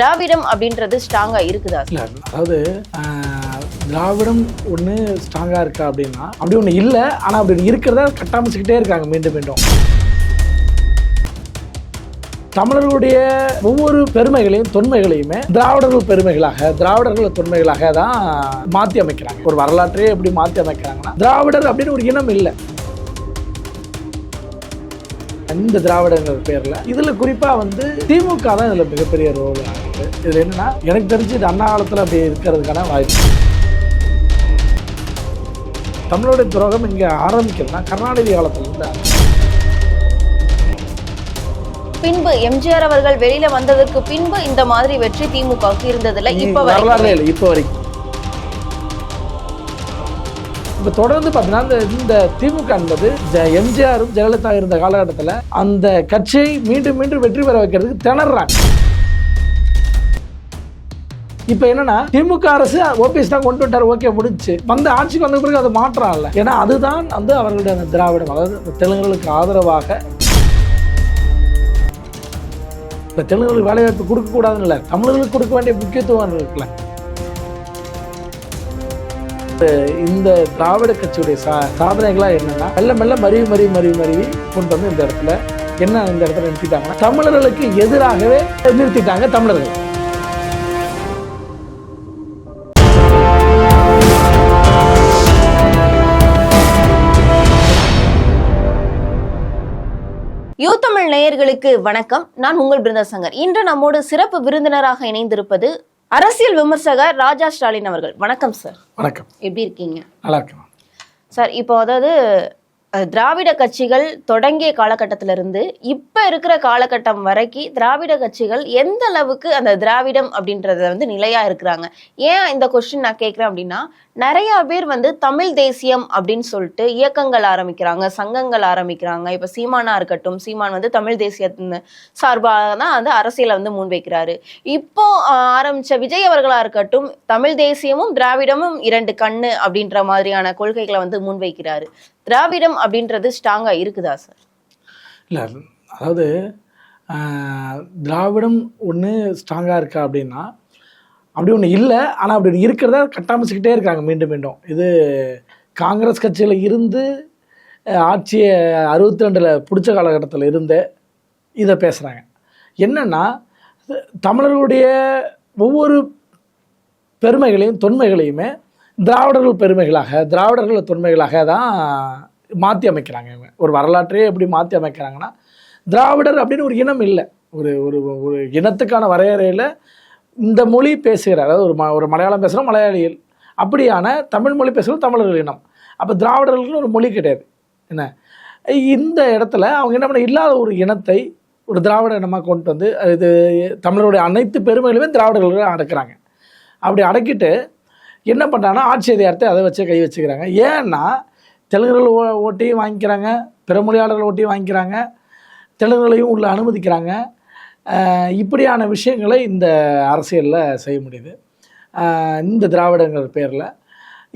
திராவிடம் அப்படின்றது ஸ்ட்ராங்கா இருக்குதா? அதாவது ஆஹ், திராவிடம் ஒன்று ஸ்ட்ராங்காக இருக்கா அப்படின்னா அப்படி ஒன்று இல்லை ஆனால் அப்படி இருக்கிறத கட்டாமிச்சுக்கிட்டே இருக்காங்க மீண்டும் மீண்டும். தமிழர்களுடைய ஒவ்வொரு பெருமைகளையும் தொன்மைகளையுமே திராவிடர்கள் பெருமைகளாக திராவிடர்கள் தொன்மைகளாக தான் மாற்றி அமைக்கிறாங்க. ஒரு வரலாற்றையே எப்படி மாற்றி அமைக்கிறாங்கன்னா திராவிடர் அப்படின்னு ஒரு இனம் இல்லை. இந்த திராவிடங்கிற பேர்ல. இதுல குறிப்பா வந்து திமுக தான் இதுல மிகப்பெரிய ரோல் ஆகுது. இதுல என்னன்னா எனக்கு தெரிஞ்சு இது அண்ணா காலத்துல அப்படி இருக்கிறதுக்கான வாய்ப்பு. தமிழோட துரோகம் இங்க ஆரம்பிக்கிறதுனா கருணாநிதி காலத்துல இருந்து ஆரம்பிக்குது. பின்பு எம்ஜிஆர் அவர்கள் வெளியில வந்ததற்கு பின்பு இந்த மாதிரி வெற்றி திமுகவுக்கு இருந்ததில்ல. இப்ப வரைக்கும். இல்லை இப்போ வரைக்கும். இப்போ தொடர்ந்து பார்த்தீங்கன்னா இந்த இந்த திமுக என்பது எம்ஜிஆரும் ஜெயலலிதா இருந்த காலகட்டத்தில் அந்த கட்சியை மீண்டும் மீண்டும் வெற்றி பெற வைக்கிறதுக்கு திணறாங்க. இப்போ என்னன்னா திமுக அரசு ஓபிஎஸ் தான் கொண்டு வந்தார் ஓகே முடிஞ்சு. வந்த ஆட்சிக்கு வந்த பிறகு அது மாற்றம் இல்லை. ஏன்னா அதுதான் வந்து அவர்களுடைய அந்த திராவிடம். அதாவது தெலுங்குகளுக்கு ஆதரவாக இப்போ தெலுங்குகளுக்கு வேலைவாய்ப்பு கொடுக்கக்கூடாதுன்னு இல்லை தமிழர்களுக்கு கொடுக்க வேண்டிய முக்கியத்துவம் இருக்குல்ல இந்த திராவிட கட்சியுடைய சா சாதனைகளாக என்னன்னா மெல்ல மெல்ல மருவி மருவி மருவி மருவி கொண்டு வந்து இந்த இடத்துல என்ன இந்த இடத்துல நிறுத்திட்டாங்கன்னா தமிழர்களுக்கு எதிராகவே நிறுத்திட்டாங்க தமிழர்கள். யூ தமிழ் நேயர்களுக்கு வணக்கம். நான் உங்கள் பிருந்தா சங்கர் இன்று நம்மோடு சிறப்பு விருந்தினராக இணைந்திருப்பது அரசியல் விமர்சகர் ராஜா ஸ்டாலின் அவர்கள். வணக்கம் சார் வணக்கம். எப்படி இருக்கீங்க? நல்லா இருக்கேன் சார் இப்போ அதாவது திராவிட கட்சிகள் தொடங்கிய காலகட்டத்திலிருந்து இப்ப இருக்கிற காலகட்டம் வரைக்கும் திராவிட கட்சிகள் எந்த அளவுக்கு அந்த திராவிடம் அப்படின்றத வந்து நிலையா இருக்கிறாங்க? ஏன் இந்த கொஸ்டின் நான் கேட்கிறேன் அப்படின்னா நிறைய பேர் வந்து தமிழ் தேசியம் அப்படின்னு சொல்லிட்டு இயக்கங்கள் ஆரம்பிக்கிறாங்க சங்கங்கள் ஆரம்பிக்கிறாங்க. இப்ப சீமானா இருக்கட்டும் சீமான் வந்து தமிழ் தேசியத்தின் சார்பாக தான் வந்து அரசியலை வந்து முன்வைக்கிறாரு. இப்போ ஆரம்பிச்ச விஜய் அவர்களா இருக்கட்டும் தமிழ் தேசியமும் திராவிடமும் இரண்டு கண்ணு அப்படின்ற மாதிரியான கொள்கைகளை வந்து முன்வைக்கிறாரு. திராவிடம் அப்படின்றது ஸ்ட்ராங்கா இருக்குதா சார் இல்லை அதாவது திராவிடம் ஒன்று ஸ்ட்ராங்காக இருக்கா அப்படின்னா அப்படி ஒன்று இல்லை. ஆனால் அப்படி ஒன்று இருக்கிறத கட்டாமிச்சுக்கிட்டே இருக்காங்க மீண்டும் மீண்டும். இது காங்கிரஸ் கட்சியில் இருந்து ஆட்சியை அறுபத்தி ரெண்டில் பிடிச்ச காலகட்டத்தில் இருந்து இதை பேசுகிறாங்க என்னென்னா தமிழர்களுடைய ஒவ்வொரு பெருமைகளையும் தொன்மைகளையுமே திராவிடர்கள் பெருமைகளாக திராவிடர்கள் தொன்மைகளாக தான் மாற்றி அமைக்கிறாங்க இவங்க. ஒரு வரலாற்றையே எப்படி மாற்றி அமைக்கிறாங்கன்னா திராவிடர் அப்படின்னு ஒரு இனம் இல்லை. ஒரு ஒரு ஒரு இனத்துக்கான வரையறையில் இந்த மொழி பேசுகிற அதாவது ஒரு ம ஒரு மலையாளம் பேசுகிற மலையாளிகள் அப்படியான தமிழ் மொழி பேசுகிற தமிழர்கள் இனம். அப்போ திராவிடர்களுக்குன்னு ஒரு மொழி கிடையாது. என்ன? இந்த இடத்துல அவங்க என்ன பண்ண இல்லாத ஒரு இனத்தை ஒரு திராவிட இனமாக கொண்டு வந்து இது தமிழருடைய அனைத்து பெருமைகளுமே திராவிடர்கள் அடக்கிறாங்க. அப்படி அடக்கிட்டு என்ன பண்ணுறாங்கன்னா ஆட்சி அதிகாரத்தை அதை வச்சு கை வச்சுக்கிறாங்க. ஏன்னா தெலுங்குகள் ஓ ஓட்டையும் வாங்கிக்கிறாங்க பிற மொழியாளர்கள் ஓட்டையும் வாங்கிக்கிறாங்க தெலுங்குகளையும் உள்ள அனுமதிக்கிறாங்க. இப்படியான விஷயங்களை இந்த அரசியலில் செய்ய முடியுது. இந்த திராவிடங்கிற பேரில்.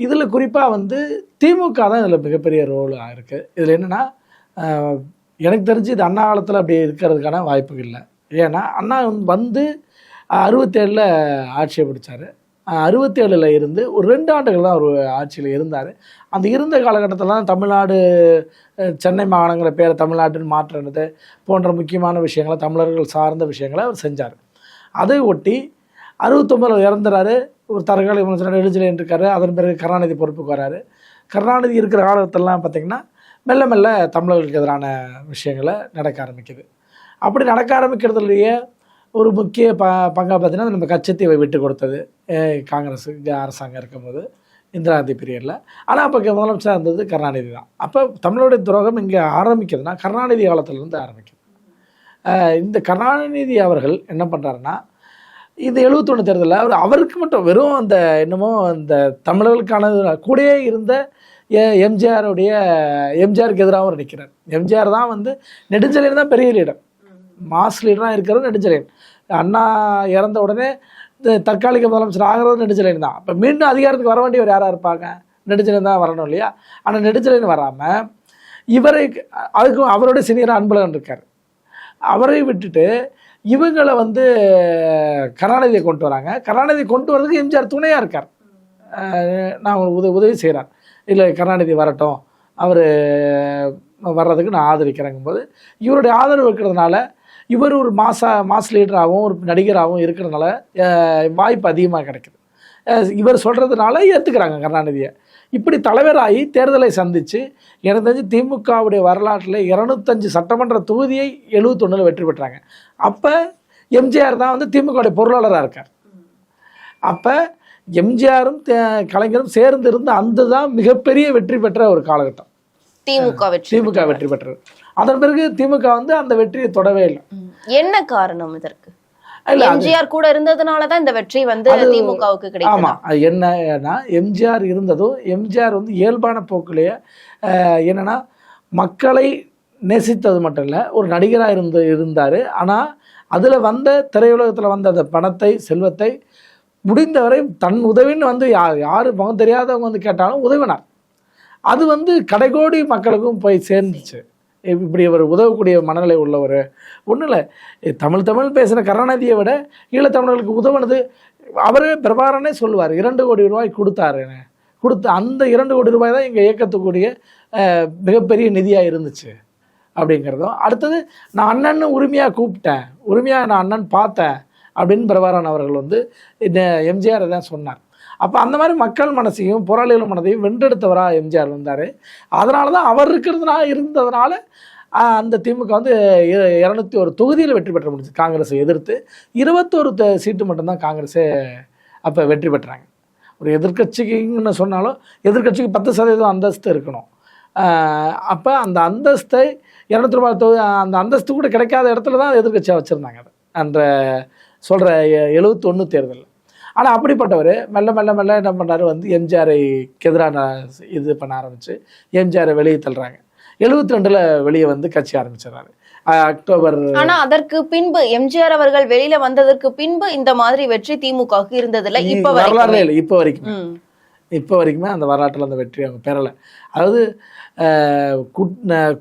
இதில் குறிப்பாக வந்து திமுக தான் இதில் மிகப்பெரிய ரோல் இருக்குது இதில் என்னென்னா எனக்கு தெரிஞ்சு இது அண்ணா காலத்தில் அப்படி இருக்கிறதுக்கான வாய்ப்புகள் இல்லை. ஏன்னா அண்ணா வந்து அறுபத்தேழில் ஆட்சியை பிடிச்சார் அறுபத்தேழில் இருந்து ஒரு ரெண்டு ஆண்டுகள் தான் அவர் ஆட்சியில் இருந்தார். அந்த இருந்த காலகட்டத்தில் தான் தமிழ்நாடு சென்னை மாகாணங்கிற பேரை தமிழ்நாட்டுன்னு மாற்றுறது போன்ற முக்கியமான விஷயங்களை தமிழர்கள் சார்ந்த விஷயங்களை அவர் செஞ்சார். அதை ஒட்டி அறுபத்தொம்பதில் இறந்துறாரு. ஒரு தற்காலிக முதலமைச்சர் நெடுஞ்செழியன் இருக்காரு அதன் பிறகு கருணாநிதி பொறுப்புக்கு வராரு. கருணாநிதி இருக்கிற காலத்திலலாம் பார்த்திங்கன்னா மெல்ல மெல்ல தமிழர்களுக்கு எதிரான விஷயங்களை நடக்க ஆரம்பிக்குது. அப்படி நடக்க ஆரம்பிக்கிறதுலையே ஒரு முக்கிய ப பங்காக பார்த்தீங்கன்னா நம்ம கச்சத்தீவை விட்டு கொடுத்தது. காங்கிரஸ் அரசாங்கம் இருக்கும்போது இந்திரா காந்தி பீரியடில் ஆனால் அப்போ முதலமைச்சராக இருந்தது கருணாநிதி தான். அப்போ தமிழோடைய துரோகம் இங்கே ஆரம்பிக்குதுன்னா கருணாநிதி காலத்துலேருந்து ஆரம்பிக்குது இந்த கருணாநிதி அவர்கள் என்ன பண்ணுறாருன்னா இந்த எழுபத்தொன்று தேர்தலில் அவர் அவருக்கு மட்டும் வெறும் அந்த என்னமோ இந்த தமிழர்களுக்கான கூடயே இருந்த எம்ஜிஆருடைய எம்ஜிஆருக்கு எதிராக அவர் நிற்கிறார் எம்ஜிஆர் தான் வந்து நெடுஞ்செழியன் தான் பெரிய லீடர் மாஸ் லீடராக இருக்கிறது நெடுஞ்செழியன். அண்ணா இறந்த உடனே தற்காலிக முதலமைச்சர் ஆகிறது நெடுஞ்செழியன் தான். இப்போ மீண்டும் அதிகாரத்துக்கு வர வேண்டியவர் யாராக இருப்பாங்க? நெடுஞ்செழியன் தான் வரணும் இல்லையா? ஆனால் நெடுஞ்செழியன் வராமல் இவரை அதுக்கும் அவரோட சீனியர் அன்பழகன் இருக்கார். அவரை விட்டுட்டு இவங்களை வந்து கருணாநிதியை கொண்டு வராங்க. கருணாநிதி கொண்டு வர்றதுக்கு எம்ஜிஆர் துணையாக இருக்கார். நான் உங்களுக்கு உதவி உதவி செய்கிறார் இல்லை கருணாநிதி வரட்டும். அவர் வர்றதுக்கு நான் ஆதரிக்கிறேங்கும்போது இவருடைய ஆதரவு இருக்கிறதுனால இவர் ஒரு மாசா மாஸ் லீடராகவும் ஒரு நடிகராகவும் இருக்கிறதுனால வாய்ப்பு அதிகமாக கிடைக்குது. இவர் சொல்கிறதுனால ஏற்றுக்கிறாங்க கருணாநிதியை. இப்படி தலைவராகி தேர்தலை சந்தித்து எனக்கு தெரிஞ்சு திமுகவுடைய வரலாற்றில் இரநூத்தஞ்சு சட்டமன்ற தொகுதியை எழுபத்தொன்னில் வெற்றி பெற்றாங்க. அப்போ எம்ஜிஆர் தான் வந்து திமுகவுடைய பொருளாளராக இருக்கார். அப்போ எம்ஜிஆரும் தே- கலைஞரும் சேர்ந்து இருந்து அந்த தான் மிகப்பெரிய வெற்றி பெற்ற ஒரு காலகட்டம். திமுக வெற்றி திமுக வெற்றி பெற்றது. அதன் பிறகு திமுக வந்து அந்த வெற்றியை தொடவே இல்லை. என்ன காரணம் இதற்கு? எம்ஜிஆர் கூட இருந்ததுனாலதான் இந்த வெற்றி வந்து திமுகவுக்கு கிடைக்கும் ஆமா என்னன்னா எம்ஜிஆர் இருந்ததும் எம்ஜிஆர் வந்து இயல்பான போக்கிலேயே என்னன்னா மக்களை நேசித்தது மட்டும் இல்லை ஒரு நடிகராக இருந்து இருந்தார். ஆனால் அதில் வந்த திரையுலகத்தில் வந்த அந்த பணத்தை செல்வத்தை முடிந்தவரை தன் உதவின்னு வந்து யார் யார் முகம் தெரியாதவங்க வந்து கேட்டாலும் உதவினார். அது வந்து கடைகோடி மக்களுக்கும் போய் சேர்ந்துச்சு. இப்படி அவர் உதவக்கூடிய மனநிலை உள்ளவர். ஒன்றும் இல்லை. தமிழ் தமிழ் பேசுகிற கருணாநிதியை விட ஈழத்தமிழர்களுக்கு உதவுனது அவரே பிரபாரனே சொல்லுவார். இரண்டு கோடி ரூபாய் கொடுத்தாருன்னு கொடுத்த அந்த இரண்டு கோடி ரூபாய் தான் எங்கள் இயக்கத்துக்குரிய மிகப்பெரிய நிதியாக இருந்துச்சு அப்படிங்கிறதும். அடுத்தது நான் அண்ணன்னு உரிமையாக கூப்பிட்டேன். உரிமையாக நான் அண்ணன் பார்த்தேன் அப்படின்னு பிரபாரன் அவர்கள் வந்து இந்த எம்ஜிஆர் தான் சொன்னார். அப்போ அந்த மாதிரி மக்கள் மனசையும் போராளிகள் மனதையும் வென்றெடுத்தவராக எம்ஜிஆர் வந்தார். அதனால தான் அவர் இருக்கிறதுனால இருந்ததுனால அந்த திமுக வந்து இரநூத்தி ஒரு தொகுதியில் வெற்றி பெற்ற முடிஞ்சு காங்கிரஸை எதிர்த்து இருபத்தோரு த- சீட்டு மட்டும்தான் காங்கிரஸே அப்போ வெற்றி பெற்றாங்க. ஒரு எதிர்க்கட்சிக்குன்னு சொன்னாலும் எதிர்க்கட்சிக்கு பத்து சதவீதம் அந்தஸ்து இருக்கணும். அப்போ அந்த அந்தஸ்தை இரநூத்தி ரூபாய் தொகு அந்த அந்தஸ்து கூட கிடைக்காத இடத்துல தான் எதிர்க்கட்சியாக வச்சுருந்தாங்க அதை. அந்த சொல்கிற எழுபத்தொன்று தேர்தல் ஆனால் அப்படிப்பட்டவர் மெல்ல மெல்ல மெல்ல என்ன பண்ணாரு? வந்து எம்ஜிஆரை எதிரான இது பண்ண ஆரம்பித்து எம்ஜிஆரை வெளியே தள்ளுறாங்க. எழுபத்தி ரெண்டில் வெளியே வந்து கட்சி ஆரம்பிச்சிடறாரு. அக்டோபர் ஆனா அதற்கு பின்பு எம்ஜிஆர் அவர்கள் வெளியில வந்ததற்கு பின்பு இந்த மாதிரி வெற்றி திமுகவுக்கு இருந்ததில்ல. இப்ப வரலாறுல வரைக்கும் இல்லை. இப்போ வரைக்கும். இப்போ வரைக்குமே அந்த வரலாற்றில் அந்த வெற்றி அவங்க பெறலை. அதாவது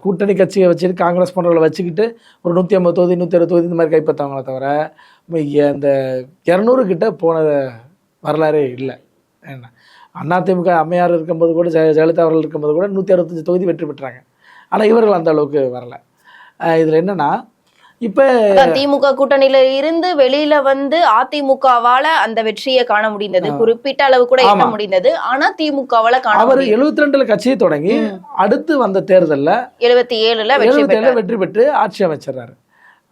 கூட்டணி கட்சியை வச்சுட்டு காங்கிரஸ் போன்றவங்களை வச்சுக்கிட்டு ஒரு நூற்றி ஐம்பது தொகுதி நூற்றி அறுபது தொகுதி இந்த மாதிரி கைப்பற்றவங்களே தவிர அந்த இரநூறு கிட்ட போன வரலாறே இல்லை. என்ன அதிமுக அம்மையார் இருக்கும்போது கூட ஜெய ஜெயலலிதா அவர்கள் இருக்கும்போது கூட நூற்றி அறுபத்தஞ்சு தொகுதி வெற்றி பெற்றாங்க. ஆனால் இவர்கள் அந்த அளவுக்கு வரல. இதில் என்னன்னா இப்போ திமுக கூட்டணியில இருந்து வெளியில வந்து அதிமுகவால அந்த வெற்றியை காண முடிந்தது. குறிப்பிட்ட அளவு கூட எட்ட. முடிந்தது. ஆனா திமுகவால காண அவர் எழுபத்தி ரெண்டுல கட்சியை தொடங்கி அடுத்து வந்த தேர்தலில் எழுபத்தி ஏழுல வெற்றி வெற்றி பெற்று ஆட்சி அமைச்சிடுறாரு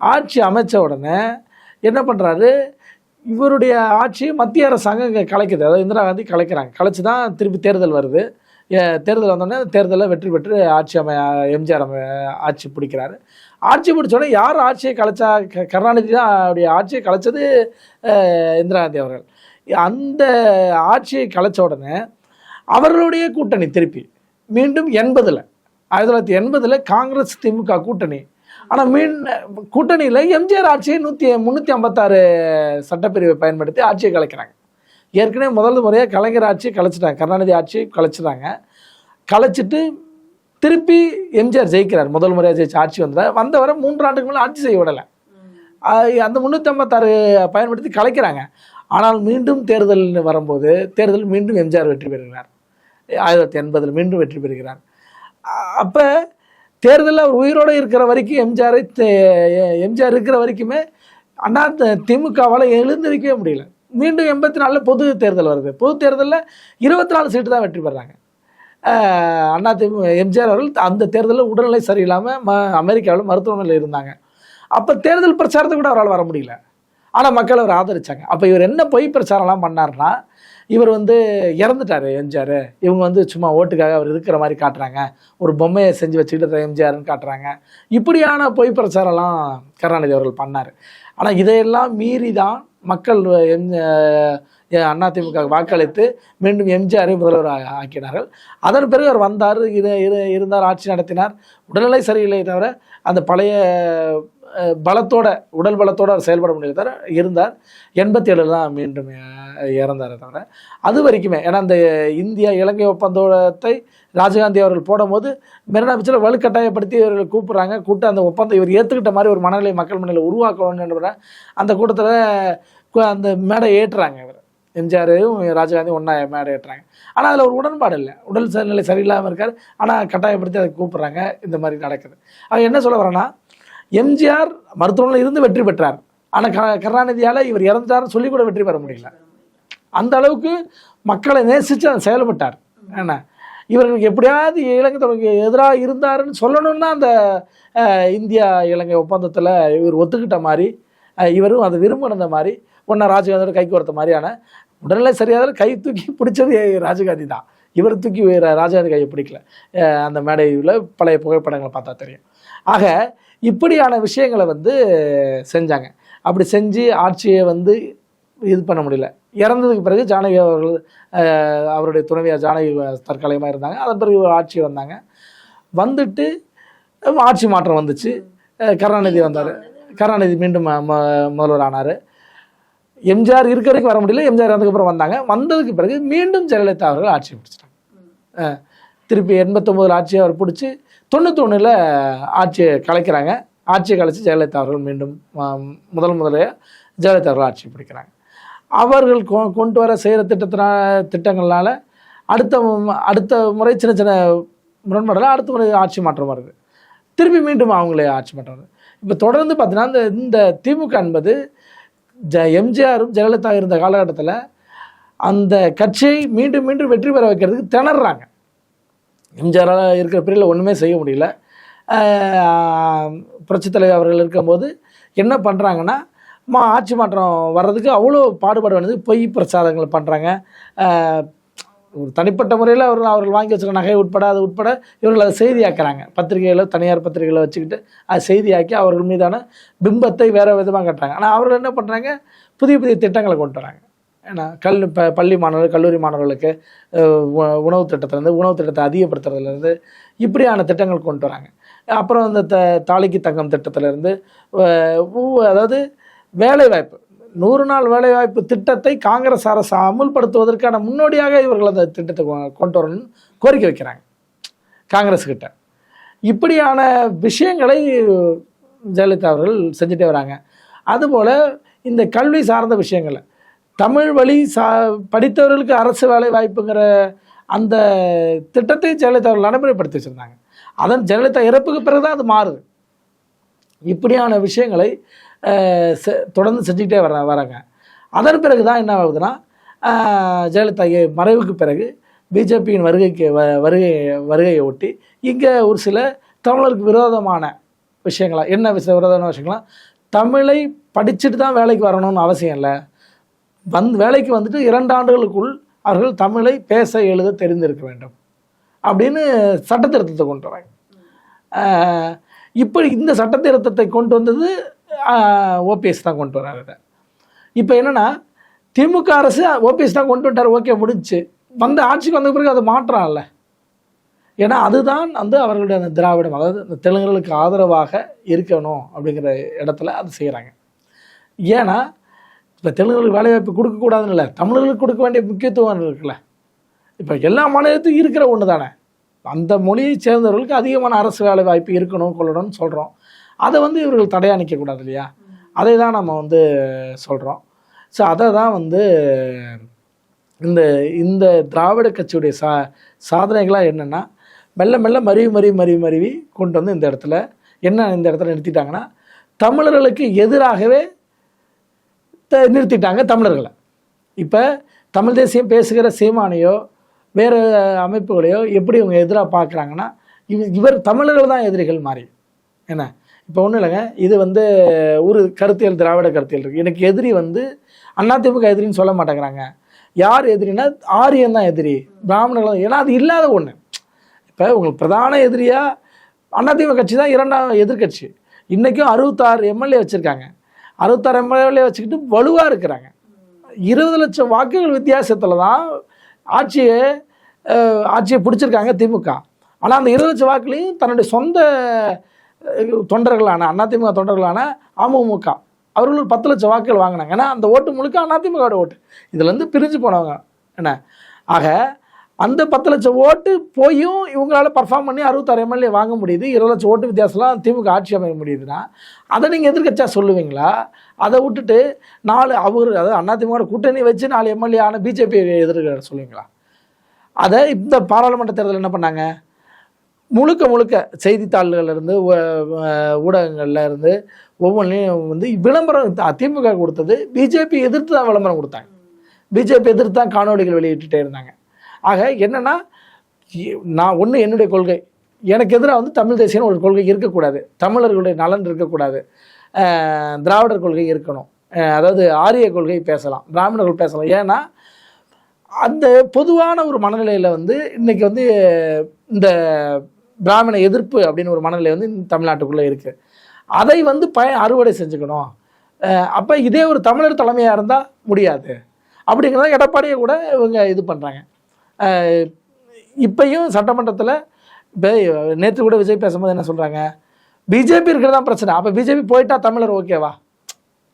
ஆட்சி அமைச்ச உடனே என்ன பண்ணுறாரு இவருடைய ஆட்சி மத்திய அரசாங்கம் இங்கே கலைக்குது. அதாவது இந்திரா காந்தி கலைக்கிறாங்க. கலைச்சு தான் திருப்பி தேர்தல் வருது. தேர்தல் வந்தோடனே தேர்தலில் வெற்றி பெற்று ஆட்சி அமை எம்ஜிஆர் அமை ஆட்சி பிடிக்கிறாரு. ஆட்சி பிடிச்ச உடனே யார் ஆட்சியை கலைச்சா க- கருணாநிதி தான் அவருடைய ஆட்சியை கலைச்சது இந்திரா காந்தி அவர்கள். அந்த ஆட்சியை கலைச்ச உடனே அவர்களுடைய கூட்டணி திருப்பி மீண்டும் எண்பதில் ஆயிரத்தி தொள்ளாயிரத்தி எண்பதில் காங்கிரஸ் திமுக கூட்டணி ஆனால் மீன் கூட்டணியில் எம்ஜிஆர் ஆட்சியை நூற்றி முந்நூற்றி ஐம்பத்தாறு சட்டப்பிரிவை பயன்படுத்தி ஆட்சியை கலைக்கிறாங்க. ஏற்கனவே முதல் முறையாக கலைஞர் ஆட்சி கலைச்சிட்டாங்க. கருணாநிதி ஆட்சி கலைச்சிட்டாங்க. கலைச்சிட்டு திருப்பி எம்ஜிஆர் ஜெயிக்கிறார். முதல் முறையாக ஜெயிச்சு ஆட்சி வந்தார் வந்தவரை மூன்று ஆண்டுக்கு மேலே ஆட்சி செய்ய விடலை. அந்த முந்நூற்றி ஐம்பத்தாறு பயன்படுத்தி கலைக்கிறாங்க. ஆனால் மீண்டும் தேர்தல் வரும்போது தேர்தல் மீண்டும் எம்ஜிஆர் வெற்றி பெறுகிறார். ஆயிரத்தி எண்பதில் மீண்டும் வெற்றி பெறுகிறார். அப்போ தேர்தலில் அவர் உயிரோடு இருக்கிற வரைக்கும் எம்ஜிஆரை தே- எம்ஜிஆர் இருக்கிற வரைக்குமே அண்ணா திமுகவால் எழுந்திருக்கவே முடியல. மீண்டும் எண்பத்தி நாலில் பொது தேர்தல் வருது. பொது தேர்தலில் இருபத்தி நாலு சீட்டு தான் வெற்றி பெறாங்க. அண்ணா திமுக எம்ஜிஆர் அவர்கள் அந்த தேர்தலில் உடல்நிலை சரியில்லாமல் ம அமெரிக்காவில் மருத்துவமனையில் இருந்தாங்க. அப்போ தேர்தல் பிரச்சாரத்தை கூட அவரால் வர முடியல. ஆனால் மக்கள் அவர் ஆதரித்தாங்க அப்போ இவர் என்ன பொய் பிரச்சாரம்லாம் பண்ணார்னா இவர் வந்து இறந்துட்டாரு எம்ஜிஆர். இவங்க வந்து சும்மா ஓட்டுக்காக அவர் இருக்கிற மாதிரி காட்டுறாங்க. ஒரு பொம்மையை செஞ்சு வச்சுக்கிட்டு எம்ஜிஆர்னு காட்டுறாங்க. இப்படியான பொய் பிரச்சாரம்லாம் கருணாநிதி அவர்கள் பண்ணார். ஆனால் இதையெல்லாம் மீறி தான் மக்கள் எம் அதிமுக வாக்களித்து மீண்டும் எம்ஜிஆரை முதல்வர் ஆக்கினார்கள். அதன் பிறகு அவர் வந்தார் இரு இருந்தார் ஆட்சி நடத்தினார். உடல்நிலை சரியில்லை தவிர அந்த பழைய பலத்தோட உடல் பலத்தோட அவர் செயல்பட முடியல தவிர இருந்தார். எண்பத்தி ஏழில் தான் மீண்டும் இறந்தார் தவிர. அது வரைக்குமே ஏன்னா அந்த இந்தியா இலங்கை ஒப்பந்தத்தை ராஜீவ்காந்தி அவர்கள் போடும்போது மெரினா பீச்சில் வலுக்கட்டாயப்படுத்தி இவர்கள் கூப்பிட்றாங்க. கூப்பிட்டு அந்த ஒப்பந்தம் இவர் ஏற்றுக்கிட்ட மாதிரி ஒரு மனநிலை மக்கள் மனநிலை உருவாக்கணும்ன்ற அந்த கூட்டத்தில் அந்த மேடை ஏற்றுறாங்க இவர். எம்ஜிஆரையும் ராஜீவ்காந்தியும் ஒன்றா மேடை ஏற்றுறாங்க. ஆனால் அதில் ஒரு உடன்பாடு இல்லை. உடல் நிலை சரியில்லாமல் இருக்கார். ஆனால் கட்டாயப்படுத்தி அதை கூப்பிட்றாங்க. இந்த மாதிரி நடக்குது. அவர் என்ன சொல்ல வரேன்னா எம்ஜிஆர் மருத்துவமனையில் இருந்து வெற்றி பெற்றார். ஆனால் க கருணாநிதியால் இவர் இறந்தார்னு சொல்லி கூட வெற்றி பெற முடியல. அந்த அளவுக்கு மக்களை நேசித்து அதை செயல்பட்டார். என்ன? இவர்களுக்கு எப்படியாவது இலங்கை தொடர்புக்கு எதிராக இருந்தாருன்னு சொல்லணும்னா அந்த இந்தியா இலங்கை ஒப்பந்தத்தில் இவர் ஒத்துக்கிட்ட மாதிரி இவரும் அதை விரும்பின மாதிரி ஒன்றா ராஜீவ்காந்தியோட கைக்கு ஒருத்த மாதிரியான உடல்நிலை சரியாதால் கை தூக்கி பிடிச்சது ராஜீவ்காந்தி தான். இவர் தூக்கி ர- ராஜீவ்காந்தி கையை பிடிக்கல அந்த மேடையில் பழைய புகைப்படங்களை பார்த்தா தெரியும். ஆக இப்படியான விஷயங்களை வந்து செஞ்சாங்க. அப்படி செஞ்சு ஆட்சியை வந்து இது பண்ண முடியல. இறந்ததுக்கு பிறகு ஜானகி அவர்கள் அவருடைய துணைவியார் ஜானகி தற்காலிகமாக இருந்தாங்க. அதன் பிறகு ஆட்சி வந்தாங்க. வந்துட்டு ஆட்சி மாற்றம் வந்துச்சு. கருணாநிதி வந்தார். கருணாநிதி மீண்டும் ம- ம- முதல்வர் ஆனார் எம்ஜிஆர் இருக்கிறதுக்கு வரைக்கும் வர முடியல எம்ஜிஆர் அதுக்கப்புறம் வந்தாங்க. வந்ததுக்கு பிறகு மீண்டும் ஜெயலலிதா அவர்கள் ஆட்சி பிடிச்சிட்டாங்க. திருப்பி எண்பத்தொம்போதில் ஆட்சியை அவர் பிடிச்சி தொண்ணூத்தொன்னில் ஆட்சியை கலைக்கிறாங்க. ஆட்சியை கலைச்சி ஜெயலலிதா அவர்கள் மீண்டும் முதல் முதலே ஜெயலலிதா அவர்கள் ஆட்சி பிடிக்கிறாங்க. அவர்கள் கொ- கொண்டு வர செய்கிற திட்டத்தினால் திட்டங்கள்னால அடுத்த அடுத்த முறை சின்ன சின்ன முரண்பாடில் அடுத்த முறை ஆட்சி மாற்றம் வருது. திருப்பி மீண்டும் அவங்களே ஆட்சி மாற்றம் வருது. இப்போ தொடர்ந்து பார்த்தீங்கன்னா இந்த இந்த திமுக என்பது ஜ எம்ஜிஆரும் ஜெயலலிதா இருந்த காலகட்டத்தில் அந்த கட்சியை மீண்டும் மீண்டும் வெற்றி பெற வைக்கிறதுக்கு திணறாங்க. எம்ஜிஆரால் இருக்கிற பீரியடில் ஒன்றுமே செய்ய முடியல. புரட்சி புரட்சித் தலைவர் அவர்கள் இருக்கும்போது என்ன பண்ணுறாங்கன்னா மா ஆட்சி மாற்றம் வர்றதுக்கு அவ்வளோ பாடுபாடு வேண்டியது பொய் பிரச்சாரங்கள் பண்ணுறாங்க ஒரு தனிப்பட்ட முறையில் அவர்கள் அவர்கள் வாங்கி வச்சுருக்க நகை உட்பட அது உட்பட இவர்கள் அதை செய்தியாக்குறாங்க. பத்திரிகைகளை தனியார் பத்திரிகைகளை வச்சுக்கிட்டு அதை செய்தியாக்கி அவர்கள் மீதான பிம்பத்தை வேறு விதமாக கட்டுறாங்க. ஆனால் அவர்கள் என்ன பண்ணுறாங்க புதிய புதிய திட்டங்களை கொண்டு வராங்க. ஏன்னா கல் ப பள்ளி மாணவர்கள் கல்லூரி மாணவர்களுக்கு உ- உணவு திட்டத்திலேருந்து உணவு திட்டத்தை அதிகப்படுத்துறதுலேருந்து இப்படியான திட்டங்கள் கொண்டு வராங்க. அப்புறம் இந்த த தாலிக்கு தங்கம் திட்டத்திலேருந்து அதாவது வேலைவாய்ப்பு. நூறு நாள் வேலைவாய்ப்பு திட்டத்தை காங்கிரஸ் அரசு அமுல்படுத்துவதற்கான முன்னோடியாக இவர்கள் அந்த திட்டத்தை கொ- கொண்டு வரணும்னு கோரிக்கை வைக்கிறாங்க. காங்கிரஸ் கிட்ட. இப்படியான விஷயங்களை ஜெயலலிதா அவர்கள் செஞ்சுட்டே வராங்க. அதுபோல் இந்த கல்வி சார்ந்த விஷயங்களை தமிழ் வழி சா படித்தவர்களுக்கு அரசு வேலை வாய்ப்புங்கிற அந்த திட்டத்தை ஜெயலலிதா அவர்கள் நடைமுறைப்படுத்தி வச்சுருந்தாங்க. அதன் ஜெயலலிதா இறப்புக்கு பிறகு தான் அது மாறுது. இப்படியான விஷயங்களை தொடர்ந்து செஞ்சுக்கிட்டே வர வராங்க. அதன் பிறகு தான் என்ன ஆகுதுன்னா ஜெயலலிதா மறைவுக்கு பிறகு பிஜேபியின் வருகைக்கு வ வருகை வருகையை ஒட்டி இங்கே ஒரு சில தமிழருக்கு விரோதமான விஷயங்களா என்ன விஷய விரோதமான விஷயங்களா தமிழை படிச்சுட்டு தான் வேலைக்கு வரணும்னு அவசியம் இல்லை. வந் வேலைக்கு வந்துட்டு இரண்டு ஆண்டுகளுக்குள் அவர்கள் தமிழை பேச எழுத தெரிந்திருக்க வேண்டும். அப்படின்னு சட்ட திருத்தத்தை கொண்டு வராங்க. இப்போ இப்படி இந்த சட்டத்திருத்தத்தை கொண்டு வந்தது ஓபிஎஸ் தான் கொண்டு வராரு அதை இப்போ என்னென்னா திமுக அரசு ஓபிஎஸ் தான் கொண்டு வந்துட்டார் ஓகே முடிஞ்சுச்சு வந்த ஆட்சிக்கு வந்த பிறகு அது மாற்றம் இல்லை ஏன்னா அதுதான் வந்து அவர்களுடைய அந்த திராவிடம். அதாவது இந்த தெலுங்குகளுக்கு ஆதரவாக இருக்கணும் அப்படிங்கிற இடத்துல அது செய்கிறாங்க ஏன்னா இப்போ தெலுங்குகளுக்கு வேலைவாய்ப்பு கொடுக்கக்கூடாதுன்னு இல்லை. தமிழர்களுக்கு கொடுக்க வேண்டிய முக்கியத்துவம் இருக்குல்ல. இப்போ எல்லா மாநிலத்துக்கும் இருக்கிற ஒன்று தானே அந்த மொழியை சேர்ந்தவர்களுக்கு அதிகமான அரசு வேலை வாய்ப்பு இருக்கணும் கொள்ளணும்னு சொல்கிறோம் அதை வந்து இவர்கள் தடையாக நிற்கக்கூடாது இல்லையா? அதை தான் நம்ம வந்து சொல்கிறோம் ஸோ அதை தான் வந்து இந்த இந்த திராவிட கட்சியுடைய சா சாதனைகளாக என்னென்னா மெல்ல மெல்ல மருவி மருவி மருவி மருவி கொண்டு வந்து இந்த இடத்துல என்ன இந்த இடத்துல நிறுத்திட்டாங்கன்னா தமிழர்களுக்கு எதிராகவே த- நிறுத்திட்டாங்க தமிழர்களை. இப்போ தமிழ் தேசியம் பேசுகிற சீமானையோ வேறு அமைப்புகளையோ எப்படி இவங்க எதிராக பார்க்குறாங்கன்னா இவ இவர் தமிழர்கள் தான் எதிரிகள் மாறி. என்ன? இப்போ ஒன்றும் இல்லைங்க. இது வந்து ஒரு கருத்தியல் திராவிட கருத்தியல் இருக்குது எனக்கு எதிரி வந்து அதிமுக எதிரின்னு சொல்ல மாட்டேங்கிறாங்க. யார் எதிரின்னா ஆரியன் தான் எதிரி. பிராமணர்கள் ஏன்னா அது இல்லாத ஒன்று இப்போ உங்களுக்கு பிரதான எதிரியாக அதிமுக கட்சி தான் இரண்டாம் எதிர்க்கட்சி. இன்றைக்கும் அறுபத்தாறு எம்எல்ஏ வச்சுருக்காங்க. அறுபத்தாறு எம்எல்ஏ வச்சுக்கிட்டு வலுவாக இருக்கிறாங்க. இருபது லட்சம் வாக்குகள் வித்தியாசத்தில் தான் ஆட்சியை ஆட்சியை பிடிச்சிருக்காங்க திமுக. ஆனால் அந்த இருபது லட்சம் வாக்குலையும் தன்னுடைய சொந்த தொண்டர்களான அதிமுக தொண்டர்களான அமமுக. அவர்கள் ஒரு பத்து லட்சம் வாக்குகள் வாங்கினாங்க. ஏன்னா அந்த ஓட்டு முழுக்க அதிமுகவோட ஓட்டு. இதுலேருந்து பிரிஞ்சு போனவங்க. என்ன? ஆக அந்த பத்து லட்சம் ஓட்டு போயும் இவங்களால் பர்ஃபார்ம் பண்ணி அறுபத்தாறு எம்எல்ஏ வாங்க முடியுது. இருபது லட்சம் ஓட்டு வித்தியாசம்லாம் திமுக ஆட்சி அமைய முடியுதுன்னா அதை நீங்கள் எதிர்கட்சியாக சொல்லுவீங்களா? அதை விட்டுட்டு நாலு அவர் அதாவது அதிமுக கூட்டணி வச்சு நாலு எம்எல்ஏ ஆன பிஜேபி எதிர்க்க சொல்லுவீங்களா? அதை இந்த பாராளுமன்ற தேர்தல் என்ன பண்ணாங்க? முழுக்க முழுக்க செய்தித்தாள்கள்லேருந்து ஊடகங்கள்ல இருந்து ஒவ்வொன்றையும் வந்து விளம்பரம் த- திமுக கொடுத்தது பிஜேபி எதிர்த்து தான் விளம்பரம் கொடுத்தாங்க. பிஜேபி எதிர்த்து தான் காணொளிகள் வெளியிட்டுட்டே இருந்தாங்க. ஆக என்னென்னா நான் ஒன்று என்னுடைய கொள்கை. எனக்கு எதிராக வந்து தமிழ் தேசியம் ஒரு கொள்கை இருக்கக்கூடாது. தமிழர்களுடைய நலன் இருக்கக்கூடாது. திராவிடர் கொள்கை இருக்கணும். அதாவது ஆரிய கொள்கை பேசலாம் பிராமணர்கள் பேசலாம். ஏன்னா அந்த பொதுவான ஒரு மனநிலையில் வந்து இன்றைக்கி வந்து இந்த பிராமண எதிர்ப்பு அப்படின்னு ஒரு மனநிலை வந்து தமிழ்நாட்டுக்குள்ளே இருக்குது அதை வந்து பய அறுவடை செஞ்சுக்கணும். அப்போ இதே ஒரு தமிழர் தலைமையாக இருந்தால் முடியாது. அப்படிங்கிறத எடப்பாடியை கூட இவங்க இது பண்ணுறாங்க இப்பையும் சட்டமன்றத்தில் இப்போ நேற்று கூட விஜய் பேசும்போது என்ன சொல்கிறாங்க பிஜேபி இருக்கிறதான் பிரச்சனை. அப்போ பிஜேபி போயிட்டா தமிழர் ஓகேவா?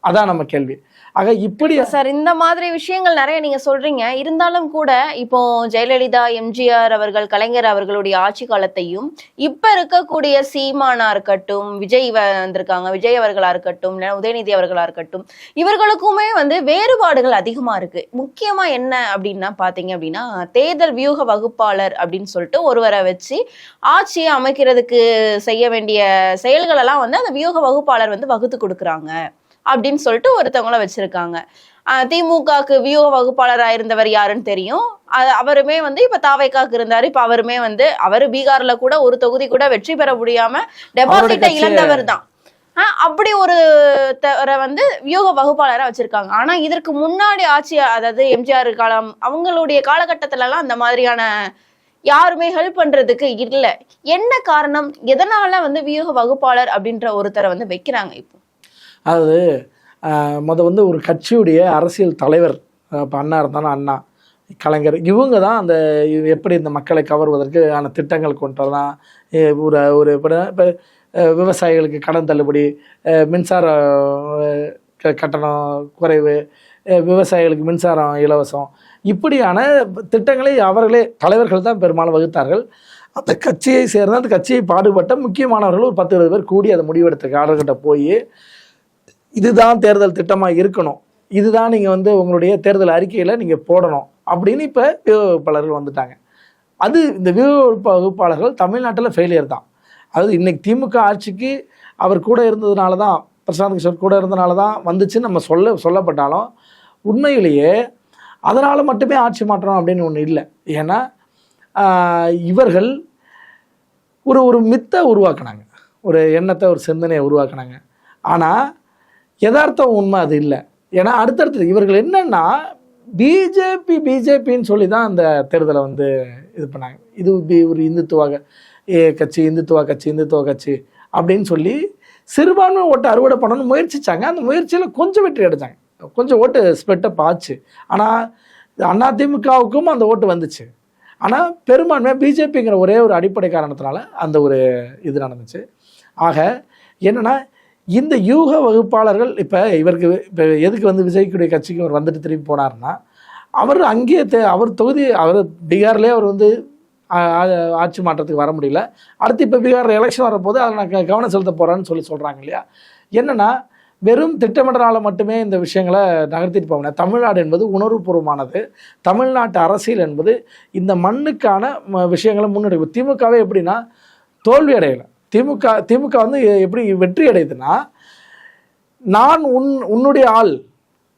அதான் நம்ம கேள்வி. ஆக இப்படி சார் இந்த மாதிரி விஷயங்கள் நிறைய நீங்க சொல்றீங்க. இருந்தாலும் கூட இப்போ ஜெயலலிதா எம்ஜிஆர் அவர்கள் கலைஞர் அவர்களுடைய ஆட்சி காலத்தையும் இப்ப இருக்கக்கூடிய சீமானா இருக்கட்டும் விஜய் வ- வந்திருக்காங்க விஜய் அவர்களா இருக்கட்டும் உதயநிதி அவர்களா இருக்கட்டும் இவர்களுக்குமே வந்து வேறுபாடுகள் அதிகமா இருக்கு. முக்கியமா என்ன அப்படின்னா பாத்தீங்க அப்படின்னா தேர்தல் வியூக வகுப்பாளர் அப்படின்னு சொல்லிட்டு ஒருவரை வச்சு ஆட்சியை அமைக்கிறதுக்கு செய்ய வேண்டிய செயல்களெல்லாம் வந்து அந்த வியூக வகுப்பாளர் வந்து வகுத்து கொடுக்குறாங்க. அப்படின்னு சொல்லிட்டு ஒருத்தவங்கள வச்சிருக்காங்க. அஹ் திமுகக்கு வியூக வகுப்பாளராக இருந்தவர் யாருன்னு தெரியும். அவருமே வந்து இப்ப தாவைக்காக்கு இருந்தாரு. இப்ப அவருமே வந்து அவரு பீகார்ல கூட ஒரு தொகுதி கூட வெற்றி பெற முடியாம டெபாசிட்டை இழந்தவர் தான் அப்படி ஒரு வந்து வியூக வகுப்பாளரா வச்சிருக்காங்க. ஆனா இதற்கு முன்னாடி ஆட்சி அதாவது எம்ஜிஆர் காலம் அவங்களுடைய காலகட்டத்துல எல்லாம் அந்த மாதிரியான யாருமே ஹெல்ப் பண்றதுக்கு இல்ல. என்ன காரணம்? எதனால வந்து வியூக வகுப்பாளர் அப்படின்ற ஒருத்தரை வந்து வைக்கிறாங்க இப்போ? அதாவது மொதல் முத வந்து ஒரு கட்சியுடைய அரசியல் தலைவர் இப்போ அண்ணா இருந்தாலும் அண்ணா. கலைஞர். இவங்க தான் அந்த எப்படி இந்த மக்களை கவர்வதற்கு ஆன திட்டங்கள் கொண்டு வரலாம் ஒரு ஒரு இப்போ விவசாயிகளுக்கு கடன் தள்ளுபடி மின்சார க- கட்டணம் குறைவு விவசாயிகளுக்கு மின்சாரம் இலவசம். இப்படியான திட்டங்களை அவர்களே தலைவர்கள் தான் பெரும்பாலும் வகுத்தார்கள். அந்த கட்சியை சேர்ந்த அந்த கட்சியை பாடுபட்ட முக்கியமானவர்கள் ஒரு பத்து இருபது பேர் கூடி அதை முடிவெடுத்த காலகட்ட போய் இதுதான் தேர்தல் திட்டமாக இருக்கணும். இதுதான் நீங்கள் வந்து உங்களுடைய தேர்தல் அறிக்கையில் நீங்கள் போடணும். அப்படின்னு இப்போ வகுப்பாளர்கள் வந்துட்டாங்க. அது இந்த வியூக வகுப்பாளர்கள் தமிழ்நாட்டில் ஃபெயிலியர் தான். அதாவது இன்றைக்கி திமுக ஆட்சிக்கு அவர் கூட இருந்ததுனால தான் பிரசாந்த் கிஷோர் கூட இருந்தனால தான் வந்துச்சுன்னு நம்ம சொல்ல சொல்லப்பட்டாலும் உண்மையிலேயே அதனால் மட்டுமே ஆட்சி மாற்றம் அப்படின்னு ஒன்று இல்லை. ஏன்னா இவர்கள் ஒரு ஒரு மித்தை உருவாக்குனாங்க. ஒரு எண்ணத்தை ஒரு சிந்தனையை உருவாக்குனாங்க. ஆனால் யதார்த்தம் உண்மை அது இல்லை. ஏன்னா அடுத்தடுத்து இவர்கள் என்னென்னா பிஜேபி பிஜேபின்னு சொல்லி தான் அந்த தேர்தலை வந்து இது பண்ணாங்க. இது பி- ஒரு இந்துத்துவ ஏ கட்சி இந்துத்துவ கட்சி இந்துத்துவ கட்சி அப்படின்னு சொல்லி சிறுபான்மை ஓட்டு அறுவடை பண்ணணும்னு முயற்சிச்சாங்க. அந்த முயற்சியில் கொஞ்சம் வெற்றி அடைச்சாங்க கொஞ்சம் ஓட்டு ஸ்பெட்டப் ஆச்சு. ஆனால் அதிமுகவுக்கும் அந்த ஓட்டு வந்துச்சு. ஆனால் பெரும்பான்மையாக பிஜேபிங்கிற ஒரே ஒரு அடிப்படை காரணத்தினால அந்த ஒரு இது நடந்துச்சு. ஆக என்னென்னா இந்த யூக வகுப்பாளர்கள் இப்போ இவருக்கு இப்போ எதுக்கு வந்து விஜய்க்குடைய கட்சிக்கு அவர் வந்துட்டு திரும்பி போனார்னா அவர் அங்கேயே தே அவர் தொகுதி அவர் பீகார்லேயே அவர் வந்து ஆட்சி மாற்றத்துக்கு வர முடியல. அடுத்து இப்போ பீகார் எலெக்ஷன் வரப்போது அதை நான் க- கவனம் செலுத்த போகிறேன்னு சொல்லி சொல்கிறாங்க இல்லையா? என்னென்னா வெறும் திட்டமிடனால மட்டுமே இந்த விஷயங்களை நகர்த்திட்டு போகணும். தமிழ்நாடு என்பது உணர்வுபூர்வமானது. தமிழ்நாட்டு அரசியல் என்பது இந்த மண்ணுக்கான விஷயங்களை முன்னெடுக்கும். திமுகவே எப்படின்னா தோல்வி அடையலை. திமுக திமுக வந்து எப்படி வெற்றி அடையுதுன்னா நான் உன் உன்னுடைய ஆள்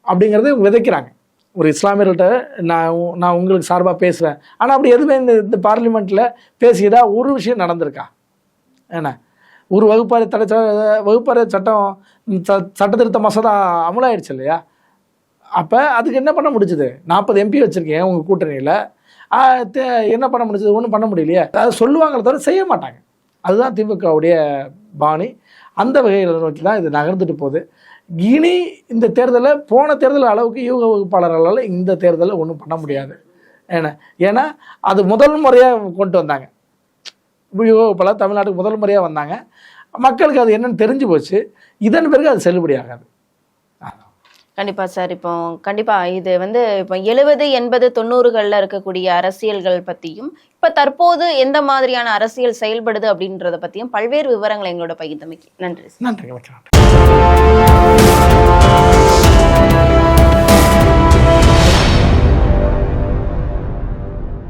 அப்படிங்கிறத விதைக்கிறாங்க. ஒரு இஸ்லாமியர்கள்ட்ட நான் உ- நான் உங்களுக்கு சார்பாக பேசுகிறேன் ஆனால் அப்படி எதுவுமே இந்த இந்த பார்லிமெண்ட்டில் பேசியதா ஒரு விஷயம் நடந்திருக்கா? என்ன? ஒரு வகுப்பாறை தடை வகுப்பறை சட்டம் ச- சட்ட திருத்த மசோதா அமலாயிடுச்சு இல்லையா? அப்போ அதுக்கு என்ன பண்ண முடிச்சுது நாற்பது எம்பி வச்சுருக்கேன் உங்கள் கூட்டணியில். என்ன பண்ண முடிஞ்சது? ஒன்றும் பண்ண முடியலையே. அதை சொல்லுவாங்களே தவிர செய்ய மாட்டாங்க. அதுதான் திமுகவுடைய பாணி. அந்த வகையில் நோக்கி தான் இது நகர்ந்துட்டு போகுது. இனி இந்த தேர்தலில் போன தேர்தல் அளவுக்கு யூக வகுப்பாளர்களால் இந்த தேர்தலில் ஒன்றும் பண்ண முடியாது. ஏன்னா ஏன்னா அது முதல் முறையாக கொண்டு வந்தாங்க. யூக வகுப்பாளர் தமிழ்நாட்டுக்கு முதல் முறையாக வந்தாங்க. மக்களுக்கு அது என்னன்னு தெரிஞ்சு போச்சு. இதன் பிறகு அது செல்லுபடியாகாது. கண்டிப்பாக கண்டிப்பா சார். இப்போ கண்டிப்பா இது வந்து இப்போ எழுபது எண்பது தொண்ணூறுகள்ல இருக்கக்கூடிய அரசியல்கள் பத்தியும் இப்ப தற்போது எந்த மாதிரியான அரசியல் செயல்படுது அப்படின்றத பத்தியும் பல்வேறு விவரங்களை எங்களோட பகிர்ந்தமைக்கு நன்றி நன்றி வணக்கம்.